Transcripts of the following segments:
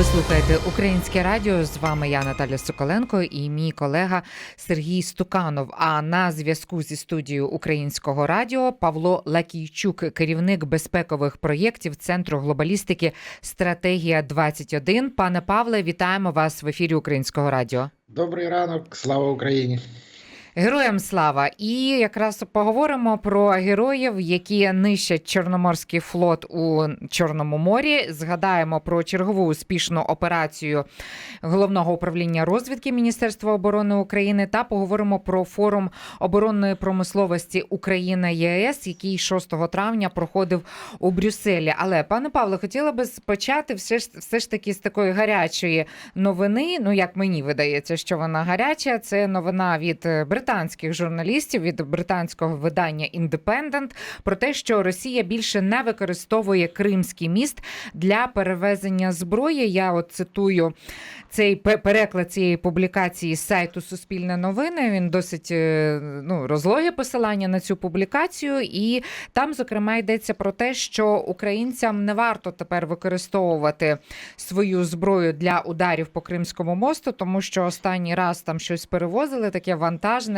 Ви слухаєте Українське радіо. З вами я Наталя Соколенко і мій колега Сергій Стуканов. А на зв'язку зі студією Українського радіо Павло Лакійчук, керівник безпекових проєктів Центру глобалістики Стратегія 21 Пане Павле, вітаємо вас в ефірі Українського радіо. Добрий ранок, слава Україні! Героям слава! І якраз поговоримо про героїв, які нищать Чорноморський флот у Чорному морі. Згадаємо про чергову успішну операцію головного управління розвідки Міністерства оборони України та поговоримо про форум оборонної промисловості Україна ЄС, який 6 травня проходив у Брюсселі. Але пане Павло, хотіла би почати все ж все ж таки з такої гарячої новини. Ну як мені видається, що вона гаряча. Це новина від е, британських журналістів від британського видання Independent про те, що Росія більше не використовує Кримський міст для перевезення зброї. Я от цитую цей пе- переклад цієї публікації з сайту Суспільне новини. Він досить е, ну, розлоге посилання на цю публікацію, і там, зокрема, йдеться про те, що українцям не варто тепер використовувати свою зброю для ударів по Кримському мосту, тому що останній раз там щось перевозили, таке вантажне,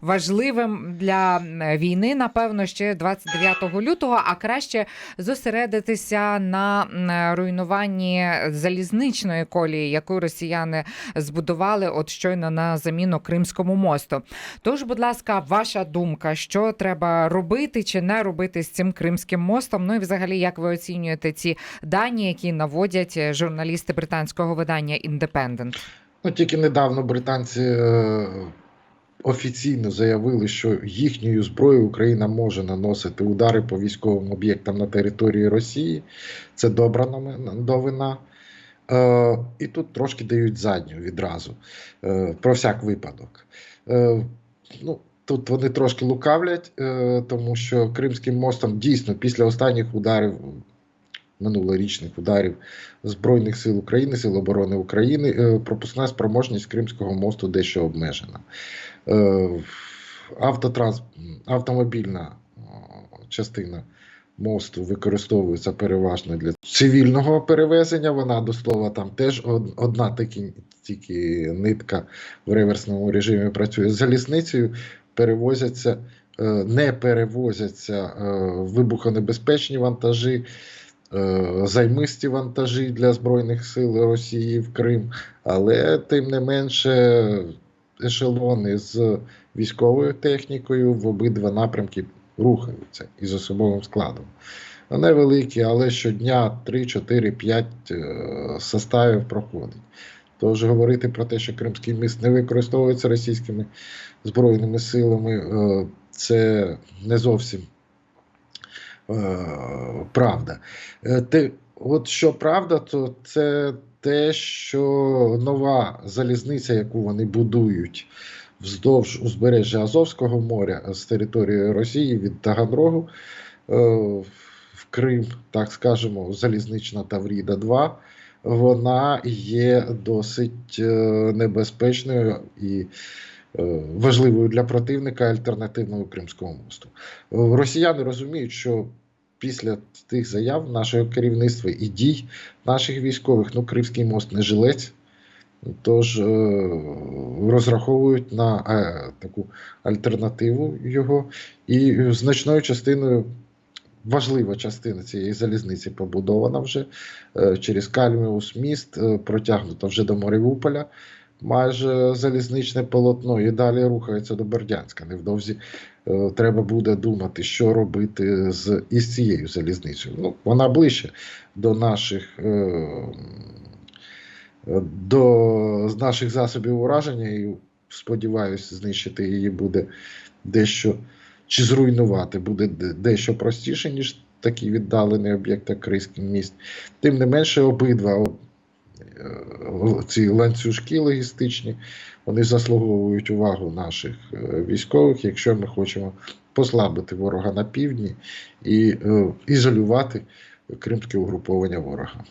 важливим для війни, напевно, ще 29 лютого, а краще зосередитися на руйнуванні залізничної колії, яку росіяни збудували от щойно на заміну Кримському мосту. Тож, будь ласка, ваша думка, що треба робити чи не робити з цим Кримським мостом? Ну і взагалі, як ви оцінюєте ці дані, які наводять журналісти британського видання Independent? Ну, тільки недавно британці е, офіційно заявили, що їхньою зброєю Україна може наносити удари по військовим об'єктам на території Росії. Це добра новина. Е, і тут трошки дають задню відразу е, про всяк випадок. Е, ну, тут вони трошки лукавлять, е, тому що Кримським мостом дійсно після останніх ударів, минулорічних ударів Збройних сил України, Сил оборони України, е, пропускна спроможність Кримського мосту дещо обмежена. Е, Автотранс... Автомобільна е, частина мосту використовується переважно для цивільного перевезення. Вона до слова там теж одна таки, тільки нитка в реверсному режимі працює з залізницею. Перевозяться, не перевозяться вибухонебезпечні вантажі. Е, Займисті вантажі для Збройних сил Росії в Крим, але тим не менше ешелони з військовою технікою в обидва напрямки рухаються із особовим складом. Невеликі, але щодня 3, 4, 5 е, составів проходить. Тож говорити про те, що Кримський міст не використовується російськими збройними силами, е, це не зовсім правда. Е, Те, от що правда, то це те, що нова залізниця, яку вони будують вздовж узбережжя Азовського моря з території Росії від Таганрогу е, в Крим, так скажемо, залізнична Тавріда 2, вона є досить е, небезпечною і важливою для противника альтернативною Кримського мосту. Е, Росіяни розуміють, що після тих заяв нашого керівництва і дій наших військових, ну, Кримський мост не жилець. Тож е, розраховують на е, таку альтернативу його, і значною частиною важлива частина цієї залізниці побудована вже е, через Кальміус міст, е, протягнута вже до Маріуполя. Майже залізничне полотно і далі рухається до Бердянська. Невдовзі е, треба буде думати, що робити з із цією залізницею. Ну, вона ближче до наших. Е, до наших засобів ураження, і сподіваюся, знищити її буде дещо чи зруйнувати буде дещо простіше, ніж віддалений об'єкт, як Крийський міст. Тим не менше, обидва ці ланцюжки логістичні вони заслуговують увагу наших е, військових, якщо ми хочемо послабити ворога на півдні і е, ізолювати кримське угруповання ворога.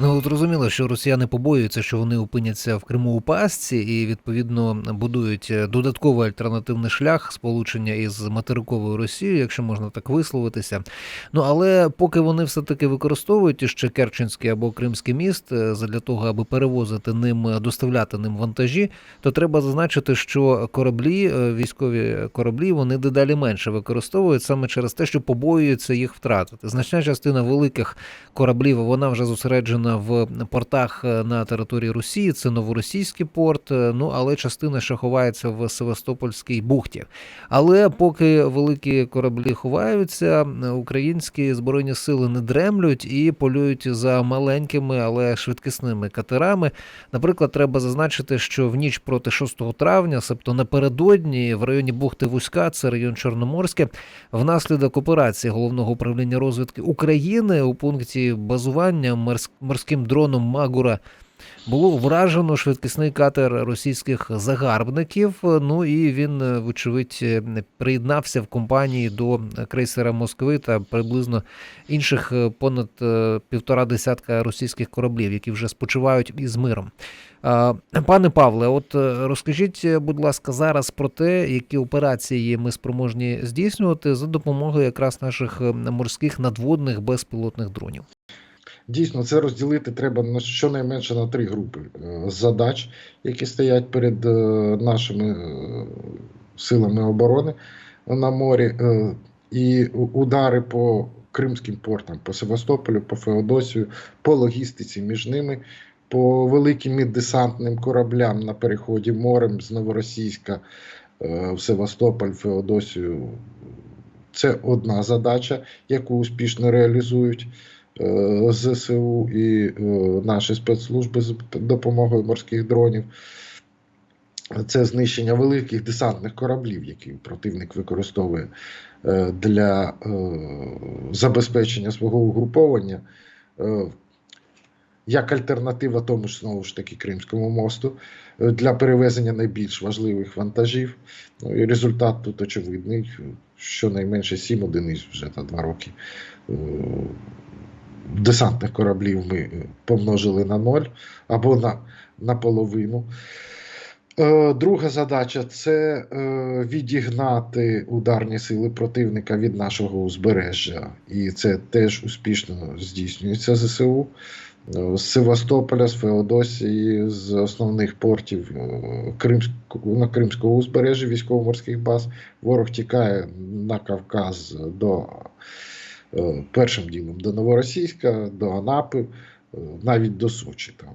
Ну зрозуміло, що росіяни побоюються, що вони опиняться в Криму у пастці, і відповідно будують е, додатковий альтернативний шлях сполучення із материковою Росією, якщо можна так висловитися. Ну але поки вони все таки використовують іще Керченський або Кримський міст е, для того, аби перевозити ним, е, доставляти ним вантажі, то треба зазначити, що кораблі, військові кораблі, вони дедалі менше використовують саме через те, що побоюються їх втратити. Значна частина великих кораблів вона вже зосереджена в портах е, на території Росії. Це новоросійський порт. е, Ну але частина ще ховається в Севастопольській бухті. Але поки великі кораблі ховаються, українські збройні сили не дремлють і полюють за маленькими, але швидкісними катерами. Наприклад, треба зазначити, що в ніч проти 6 травня, себто напередодні, в районі бухти Вузька, це район Чорноморське, внаслідок операції головного управління розвідки України у пункті базування морс- морським дроном Магура. Було вражено швидкісний катер російських загарбників. Ну і він, е, вочевидь, е, приєднався в компанії до крейсера Москви та приблизно інших е, понад півтора десятка російських кораблів, які вже спочивають із миром. Пане Павле, от розкажіть, будь ласка, зараз про те, які операції ми спроможні здійснювати за допомогою якраз наших морських надводних безпілотних дронів. Дійсно, це розділити треба на щонайменше на три групи е, задач, які стоять перед е, нашими е, силами оборони на морі, і удари по кримським портам, по Севастополю, по Феодосію, по логістиці між ними, по великим десантним кораблям на переході морем з Новоросійська в Севастополь, Феодосію. Це одна задача, яку успішно реалізують ЗСУ і е, наші спецслужби з допомогою морських дронів. Це знищення великих десантних кораблів, які противник використовує е, для е, забезпечення свого угруповання. Е, Як альтернатива тому ж знову ж таки Кримському мосту е, для перевезення найбільш важливих вантажів. Ну і результат тут очевидний. Щонайменше 7 одиниць вже за два роки. Десантних кораблів ми е, помножили на ноль або на, на половину. Е, Друга задача це е, відігнати ударні сили противника від нашого узбережжя. І це теж успішно здійснюється ЗСУ. З Севастополя, з Феодосії, з основних портів на Кримського узбережжя військово-морських баз. Ворог тікає на Кавказ до першим ділом до Новоросійська, до Анапи, е, навіть до Сочі там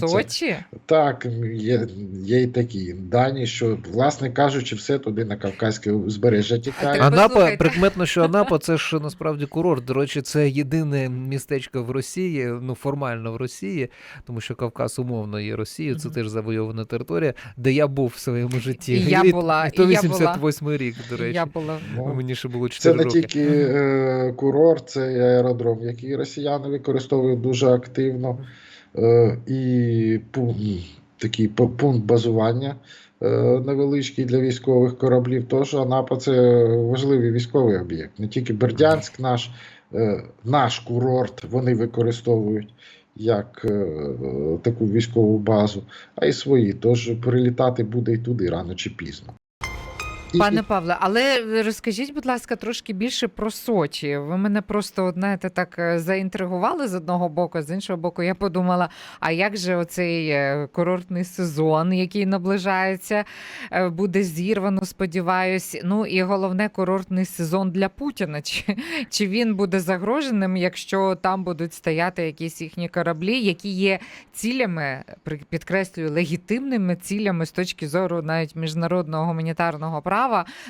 До. Сочі? Так, є, є й такі дані, що, власне кажучи, все туди на Кавказьке узбережжя тікає. Анапа, прикметно, що Анапа це ж насправді курорт. До речі, це єдине містечко в Росії, ну формально в Росії, тому що Кавказ умовно є Росією, це теж завойована територія, де я був в своєму житті. І я була, і то і я була. рік, до речі. Я була. Ну, Мені ще було Це 4 не тільки е, курорт, це аеродром, який росіяни використовують дуже активно. Е, і такий пункт базування е, невеличкий для військових кораблів. Тож Анапа це важливий військовий об'єкт. Не тільки Бердянськ, наш, е, наш курорт вони використовують як таку військову базу, а й свої. Тож прилітати буде і туди рано чи пізно. Пане Павле, але розкажіть, будь ласка, трошки більше про Сочі. Ви мене просто, знаєте, так е, заінтригували з одного боку, з іншого боку, я подумала: а як же оцей е, курортний сезон, який наближається, е, буде зірвано, сподіваюсь. Ну і головне, курортний сезон для Путіна. Чи, чи він буде загроженим, якщо там будуть стояти якісь їхні кораблі, які є цілями, підкреслюю, легітимними цілями з точки зору навіть міжнародного гуманітарного права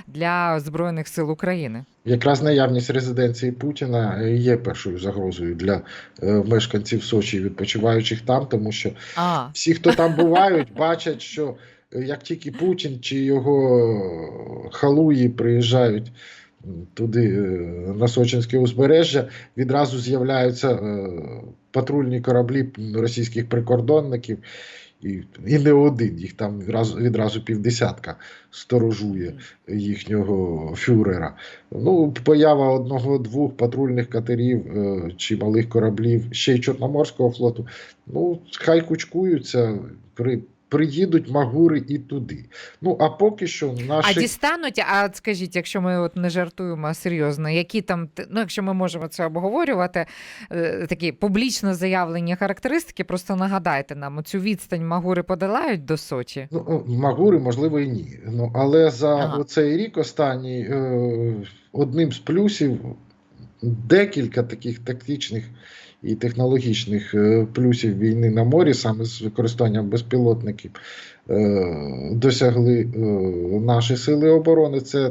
для збройних сил України? Якраз наявність резиденції Путіна е, є першою загрозою для е, мешканців Сочі відпочиваючих там, тому що А, всі, хто там бувають, бачать, що е, як тільки Путін чи його халуї приїжджають туди на Сочинське узбережжя, відразу з'являються патрульні кораблі російських прикордонників І, і не один, їх там відразу, відразу півдесятка сторожує їхнього фюрера. Ну, поява одного-двох патрульних катерів е, чи малих кораблів, ще й Чорноморського флоту. Ну, хай кучкуються, при, приїдуть магури і туди. Ну, а поки що А дістануть, а скажіть, якщо ми от не жартуємо а серйозно, які там, ну якщо ми можемо це обговорювати, е, такі публічно заявлені характеристики, просто нагадайте нам, цю відстань Магури подолають до Сочі? Ну, Магури, можливо, і ні. Ну, але за Ага. цей рік останній е, одним з плюсів декілька таких тактичних і технологічних е, плюсів війни на морі, саме з використанням безпілотників, е, досягли е, наші сили оборони. Це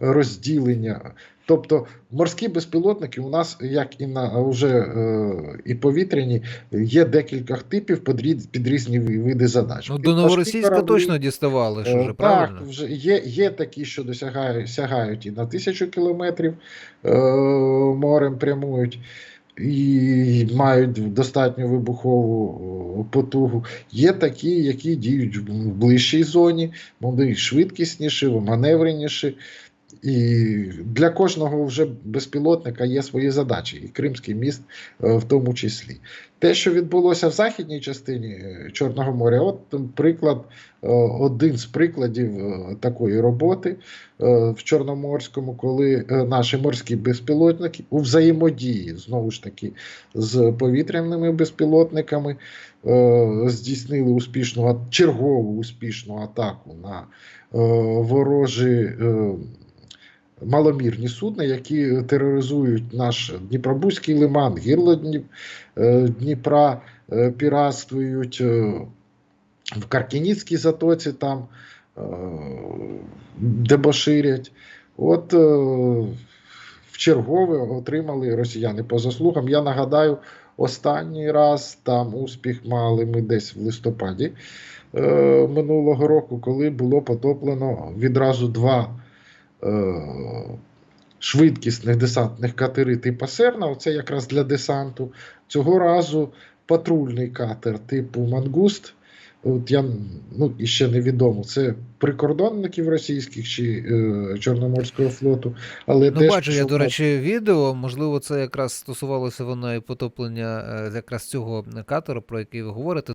розділення. Тобто морські безпілотники у нас, як і на вже е, і повітряні, є декілька типів під, під різні види задач. Ну, до Новоросійська кораблі, точно діставали, що вже правильно. Так, вже є, є такі, що досягають сягають і на тисячу кілометрів е, морем прямують. І мають достатню вибухову потугу. Є такі, які діють в ближчій зоні, вони швидкісніші, маневреніші. І для кожного вже безпілотника є свої задачі, і Кримський міст е, в тому числі. Те, що відбулося в західній частині е, Чорного моря, от приклад, е, один з прикладів такої роботи в Чорноморському, коли наші морські безпілотники у взаємодії знову ж таки з повітряними безпілотниками здійснили успішну чергову успішну атаку на ворожі. Маломірні судна, які тероризують наш Дніпробузький лиман, гірло е, Дніпра, е, піратствують е, в Каркініцькій затоці, там дебоширять. От в чергове отримали росіяни по заслугам. Я нагадаю, останній раз там успіх мали ми десь в листопаді минулого року, коли було потоплено відразу два швидкісних десантних катери типу Серна. Оце якраз для десанту. Цього разу патрульний катер типу Мангуст. От я ну і ще невідомо, це прикордонників російських чи е, Чорноморського флоту. Але Ну, теж бачу я, до речі, відео. Можливо, це якраз стосувалося воно і потоплення е, якраз цього катера, про який ви говорите.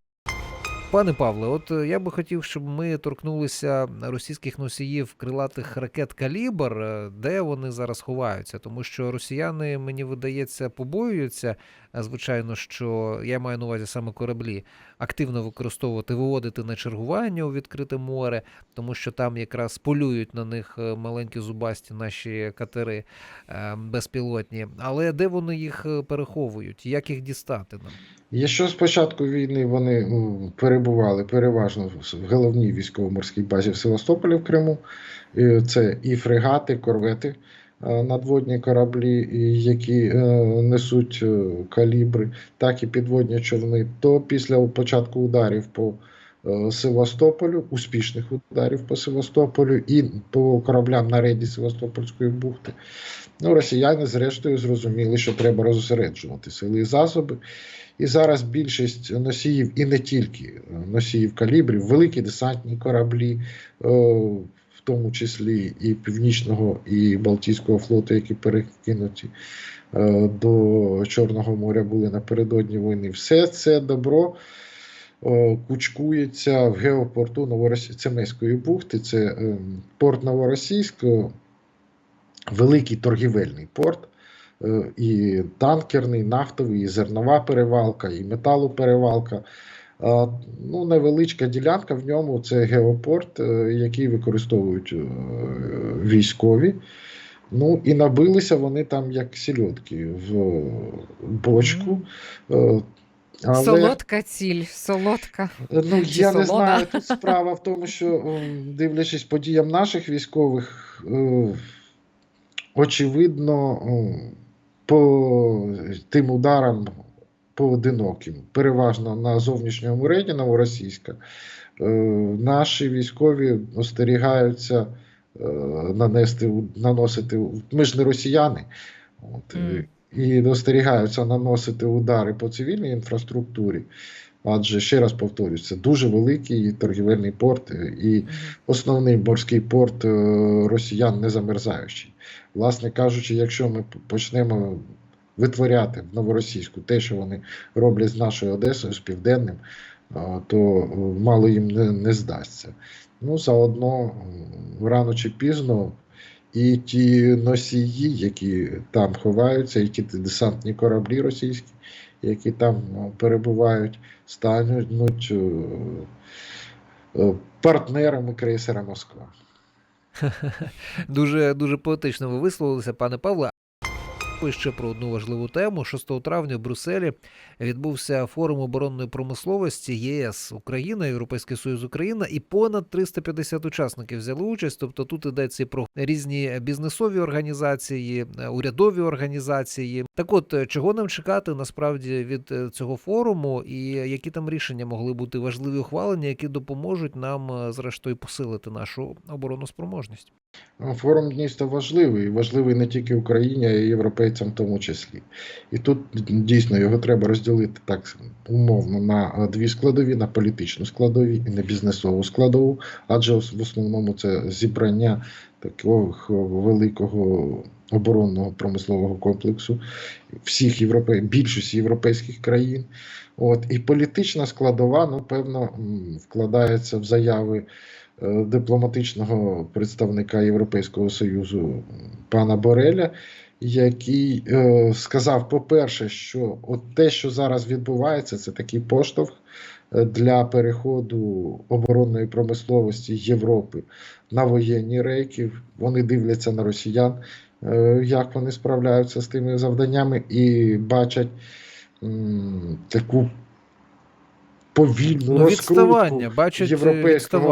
Пане Павле, от е, я би хотів, щоб ми торкнулися російських носіїв крилатих ракет Калібр, е, де вони зараз ховаються, тому що росіяни, мені видається, побоюються. Звичайно, що я маю на увазі саме кораблі, активно використовувати, виводити на чергування у відкрите море, тому що там якраз полюють на них е, маленькі зубасті наші катери е, безпілотні. Але де вони їх е, переховують? Як їх дістати нам? Якщо з початку війни вони перебували переважно в головній військово-морській базі в Севастополі в Криму, це і фрегати, корвети, надводні кораблі, які е, несуть е, калібри, так і підводні човни, то після початку ударів по е, Севастополю, успішних ударів по Севастополю і по кораблям на рейді Севастопольської бухти, ну, росіяни зрештою зрозуміли, що треба розосереджувати сили і засоби. І зараз більшість носіїв, і не тільки е, носіїв калібрів, великі десантні кораблі, е, тому числі і Північного і Балтійського флоту, які перекинуті е, до Чорного моря, були напередодні війни. Все це добро е, кучкується в геопорту Новоросі... Цемеської бухти. Це е, порт Новоросійського, великий торгівельний порт. Е, і танкерний, нафтовий, і зернова перевалка, і металоперевалка. Ну, невеличка ділянка в ньому це геопорт, е, який використовують е, військові. Ну і набилися вони там як сільотки в бочку. Е, Але, Солодка ціль, солодка. ну, я не знаю. Тут справа в тому, що дивлячись подіям наших військових, очевидно, по тим ударам поодиноким, переважно на зовнішньому рейді новоросійська, е, наші військові остерігаються е, нанести, наносити. Ми ж не росіяни. От, е, і достерігаються наносити удари по цивільній інфраструктурі. Адже ще раз повторюю, це дуже великий торгівельний порт е, і основний морський порт росіян не замерзаючий. Власне кажучи, якщо ми почнемо витворяти в новоросійську те, що вони роблять з нашою Одесою, з Південним, то е, мало їм не, не здасться. Ну, заодно рано чи пізно і ті носії, які там ховаються, і ті десантні кораблі російські, які там е, перебувають, стануть е, е, партнерами крейсера Москва. Дуже дуже поетично ви висловилися, пане Павле. І ще про одну важливу тему. 6 травня в Брюсселі відбувся форум оборонної промисловості ЄС Україна, Європейський Союз Україна, і понад 350 учасників взяли участь. Тобто тут йдеться про різні бізнесові організації, урядові організації. Так от, чого нам чекати насправді від цього форуму, і які там рішення могли бути важливі ухвалення, які допоможуть нам, зрештою, посилити нашу оборонну спроможність? Форум дійсно важливий, важливий не тільки Україні, а й європейцям в тому числі. І тут дійсно його треба розділити так умовно на дві складові: на політичну складові і на бізнесову складову, адже в основному це зібрання такого великого оборонного промислового комплексу всіх європей... більшості європейських країн. От і політична складова, ну певно, вкладається в заяви е, дипломатичного представника Європейського Союзу пана Бореля, який е, сказав, по-перше, що от те, що зараз відбувається, це такий поштовх е, для переходу оборонної промисловості Європи на воєнні рейки. Вони дивляться на росіян, е, як вони справляються з тими завданнями, і бачать м, таку повільну Ну, розкрутку е, європейського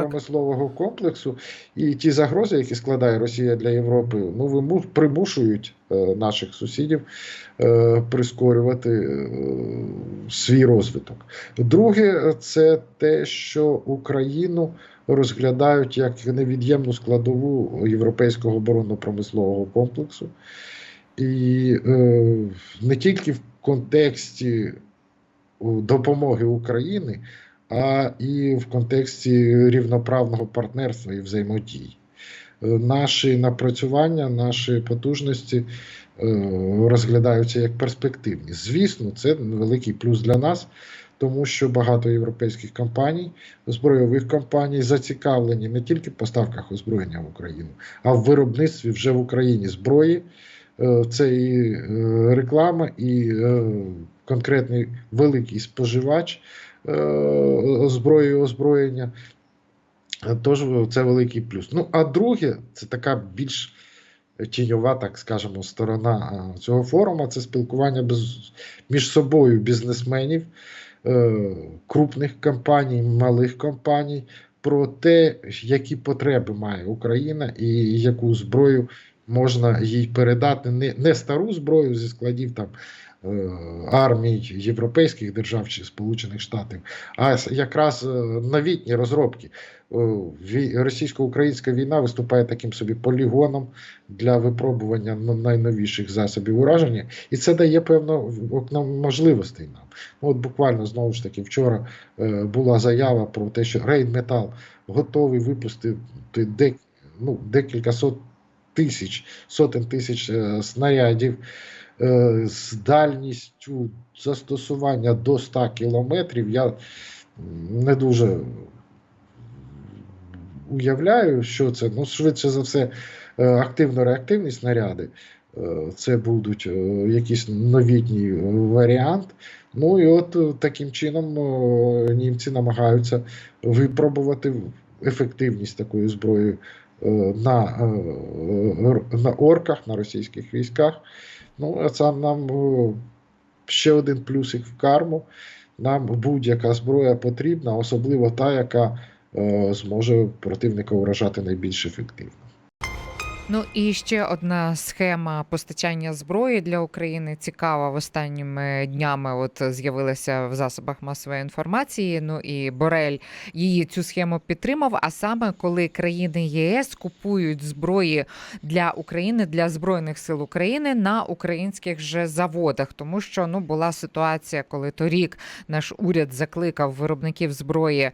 оборонно-промислового комплексу, і ті загрози, які складає Росія для Європи, ну виму- примушують е, наших сусідів е, прискорювати е, свій розвиток. Друге, це те, що Україну розглядають як невід'ємну складову європейського оборонно-промислового комплексу. І е, не тільки в контексті допомоги України, а і в контексті рівноправного партнерства і взаємодії. Е, Наші напрацювання, наші потужності е, розглядаються як перспективні. Звісно, це великий плюс для нас, тому що багато європейських компаній, збройових компаній зацікавлені не тільки в поставках озброєння в Україну, а в виробництві вже в Україні зброї. Е, Це і реклама, і конкретний великий споживач е, зброї і озброєння. Тож це великий плюс. Ну, а друге, це така більш тіньова, так скажемо, сторона е, цього форуму це спілкування без, між собою бізнесменів, е, крупних компаній, малих компаній про те, які потреби має Україна і яку зброю можна їй передати. Не, не стару зброю зі складів там. Е, Армій європейських держав чи Сполучених Штатів, а якраз е, новітні розробки. Е, Російсько-українська війна виступає таким собі полігоном для випробування найновіших засобів ураження, і це дає певно окно можливостей нам. Ну, От буквально знову ж таки вчора була заява про те, що Рейнметал готовий випустити ну, декілька сот тисяч, сотень тисяч снарядів з дальністю застосування до 100 кілометрів. Я не дуже уявляю, що це. Ну, швидше за все, е, активно-реактивні снаряди. Е, Це будуть е, якийсь новітній е, варіант. Ну і от е, таким чином е, німці намагаються випробувати ефективність такої зброї е, на, е, на орках, на російських військах. Ну, це нам е, ще один плюсик в карму. Нам будь-яка зброя потрібна, особливо та, яка е, зможе противника вражати найбільш ефективно. Ну і ще одна схема постачання зброї для України цікава в останніми днями. От з'явилася в засобах масової інформації. Ну і Борель її цю схему підтримав. А саме коли країни ЄС купують зброї для України для збройних сил України на українських же заводах, тому що ну була ситуація, коли торік наш уряд закликав виробників зброї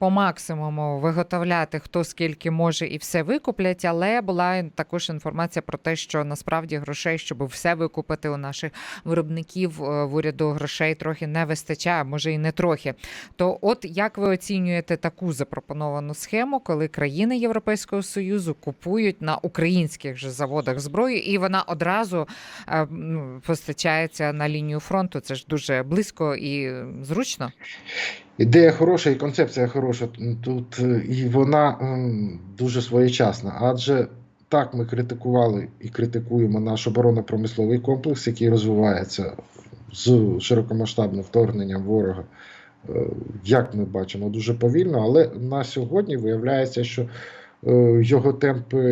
по максимуму виготовляти хто скільки може і все викуплять. Але була також інформація про те, що насправді грошей, щоб все викупити у наших виробників е, в уряду грошей трохи не вистачає, може і не трохи. То, от як ви оцінюєте таку запропоновану схему, коли країни Європейського союзу купують на українських же заводах зброю, і вона одразу е, ну, постачається на лінію фронту? Це ж дуже близько і зручно. Ідея хороша і концепція хороша тут, е, і вона дуже своєчасна. Адже так ми критикували і критикуємо наш оборонно-промисловий комплекс, який розвивається з широкомасштабним вторгненням ворога. Е, Як ми бачимо, дуже повільно, але на сьогодні виявляється, що е, його темпи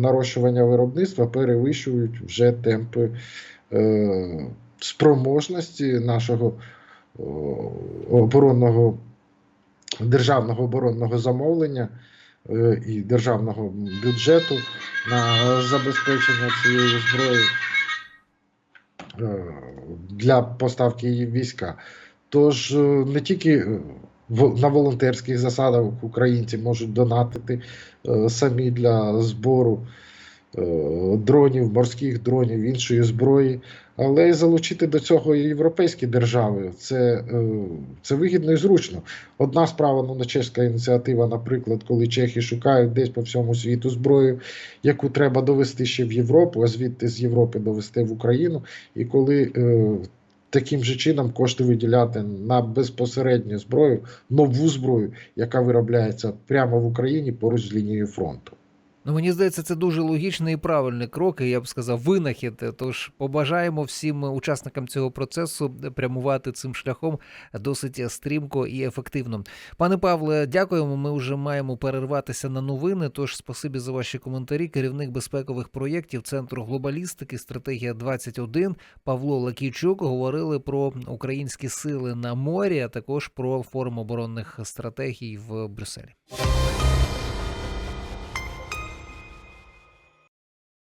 нарощування виробництва перевищують вже темпи спроможності нашого оборонного державного оборонного замовлення е, і державного бюджету на забезпечення цієї зброї е, для поставки її війська. Тож е, не тільки на волонтерських засадах українці можуть донатити самі для збору дронів, морських дронів, іншої зброї, але й залучити до цього і європейські держави. Це, е, це вигідно і зручно. Одна справа, ну, на чеська ініціатива, наприклад, коли чехи шукають десь по всьому світу зброю, яку треба довести ще в Європу, а звідти з Європи довести в Україну. І коли е, таким же чином кошти виділяти на безпосередню зброю, нову зброю, яка виробляється прямо в Україні поруч з лінією фронту. Ну, мені здається, це дуже логічний і правильний крок, і я б сказав, винахід. Тож побажаємо всім учасникам цього процесу прямувати цим шляхом досить стрімко і ефективно. Пане Павле, дякуємо. Ми вже маємо перерватися на новини. Тож спасибі за ваші коментарі. Керівник безпекових проєктів Центру глобалістики, стратегія 21 Павло Лакійчук говорили про українські сили на морі, а також про форум оборонних стратегій в Брюсселі.